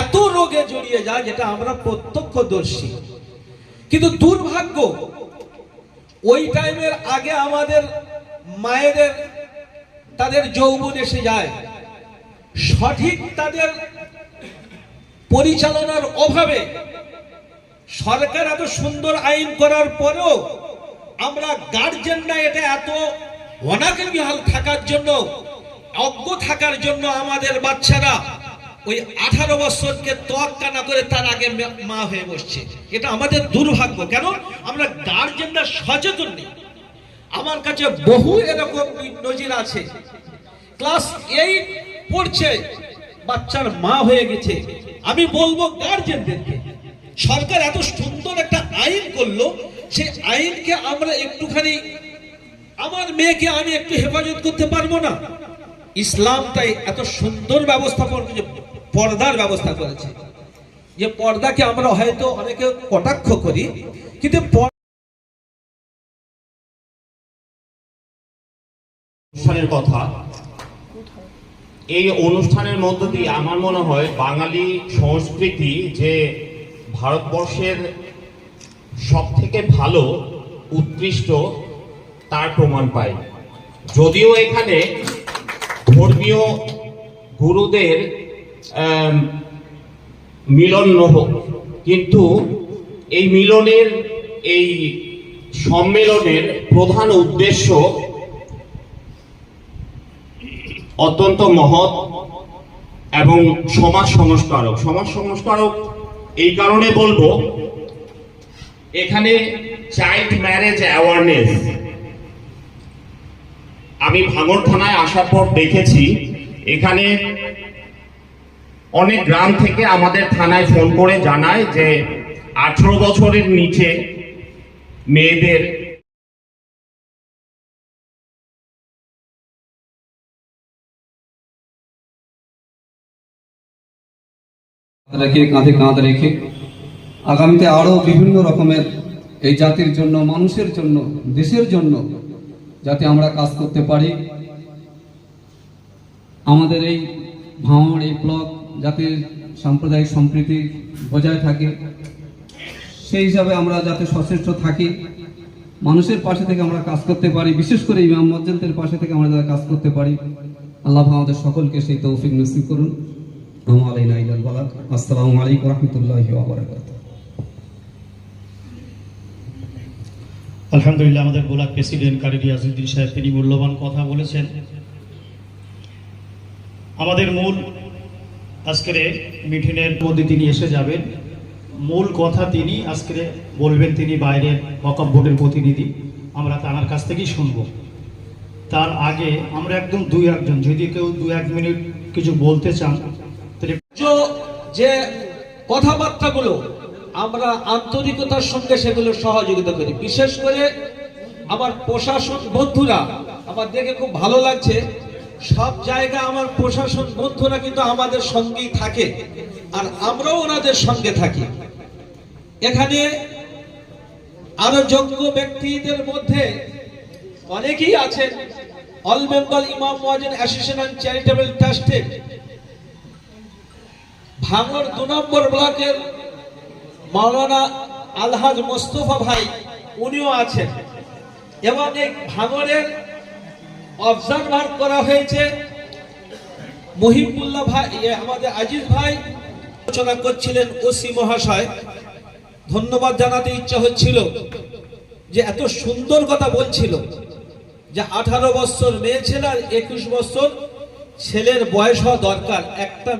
এত রোগে জড়িয়ে যায় যেটা আমরা প্রত্যক্ষদর্শী। কিন্তু দুর্ভাগ্য, ওই টাইমের আগে আমাদের মায়েদের, তাদের যৌবন এসে যায়। সঠিক তাদের পরিচালনার অভাবে সরকার এত সুন্দর আইন করার পরেও আমরা গার্জেনরা এটা এত অনাকেবিহাল থাকার জন্য, অজ্ঞ থাকার জন্য আমাদের বাচ্চারা ওই আঠারো বছরকে তোয়াক্কা না করে তার আগে মা হয়ে বসছে। এটা আমাদের দুর্ভাগ্য। কেন? আমরা গার্জেনরা সচেতন নেই। আমার কাছে বহু এরকম নজির আছে। ক্লাস এইট পড়ছে, বাচ্চার মা হয়ে গেছে। আমি বলব গার্জেনদেরকে সরকার এত সুন্দর একটা আইন করল সেই আইনকে আমরা একটুখানি আমার মেয়েকে আমি একটু হেফাজত করতে পারব না। ইসলাম তাই এত সুন্দর ব্যবস্থাপন যে পর্দার ব্যবস্থা করেছে। যে পর্দাকে আমরা হয়তো অনেকে কটাক্ষ করি, কিন্তু অনুষ্ঠানের কথা, এই অনুষ্ঠানের মধ্য দিয়ে আমার মনে হয় বাঙালি সংস্কৃতি যে ভারতবর্ষের সব থেকে ভালো, উৎকৃষ্ট তার প্রমাণ পাই। যদিও এখানে ধর্মীয় গুরুদের মিলন নহ কিন্তু এই মিলনের, এই সম্মেলনের প্রধান উদ্দেশ্য অত্যন্ত মহৎ এবং সমাজ সংস্কারক। সমাজ সংস্কারক এই কারণে বলব, এখানে চাইল্ড ম্যারেজ অ্যাওয়ারনেস আমি ভাঙর থানায় আসার পর দেখেছি, এখানে অনেক গ্রাম থেকে আমাদের থানায় ফোন করে জানায় যে আঠেরো বছরের নিচে মেয়েদের রেখে কাঁধে কাঁধ রেখে আগামীতে আরও বিভিন্ন রকমের এই জাতির জন্য, মানুষের জন্য, দেশের জন্য যাতে আমরা কাজ করতে পারি। আমাদের এই ভাঙড় এই ব্লক যাতে সাম্প্রদায়িক সম্প্রীতি বজায় থাকে, সেই হিসাবে আমরা যাতে সচেষ্ট থাকি। মানুষের পাশে থেকে আমরা কাজ করতে পারি, বিশেষ করে ইমাম মজ্জান্তের পাশে থেকে আমরা যাতে কাজ করতে পারি। আল্লাহ আমাদের সকলকে সেই তৌফিক নসিব করুন। আসসালামু আলাইকুম রহমতুল্লাহি আলহামদুলিল্লাহ, আমাদের বোলাক প্রেসিডেন্ট কারিরি আজউদ্দিন সাহেব, তিনি মূল্যবান কথা বলেছেন। আমাদের মূল আজকের মিটিংয়ের মধ্যে তিনি এসে যাবেন। মূল কথা তিনি আজকে বলবেন, তিনি বাইরের ওয়াকফ বোর্ডের প্রতিনিধি। আমরা তার কাছ থেকেই শুনব। তার আগে আমরা একদম দুই একজন, যদি কেউ দু এক মিনিট কিছু বলতে চান, তাহলে যে কথাবার্তাগুলো আমরা আন্তরিকতার সঙ্গে সেগুলো সহযোগিতা করি। বিশেষ করে আমার প্রশাসন বন্ধুরা, আমার দেখে খুব ভালো লাগছে। সব জায়গা আমার প্রশাসন বন্ধুরা কিন্তু আমাদের সঙ্গেই থাকে আর আমরাও ওনাদের সঙ্গে থাকি। এখানে আরও যোগ্য ব্যক্তিদের মধ্যে অনেকেই আছেন। অল বেঙ্গল ইমাম মহাজন অ্যাসোসিয়েশন চ্যারিটেবল ট্রাস্টের ভাঙর দু নম্বর ব্লকের মাওলানা আলহাজ মোস্তফা ভাই, উনিও আছেন। এবং এই ভাঙরের অবজারভার করা হয়েছে মহিবুল্লাহ ভাই আমাদের আজিজ ভাই, আলোচনা করছিলেন ওসি মহাশয়। ধন্যবাদ জানাতে ইচ্ছা হচ্ছিল যে এত সুন্দর কথা বলছিল যে আঠারো বছর মেয়ে ছেলে আর একুশ বছর ছেলের বয়স হওয়া দরকার। একটা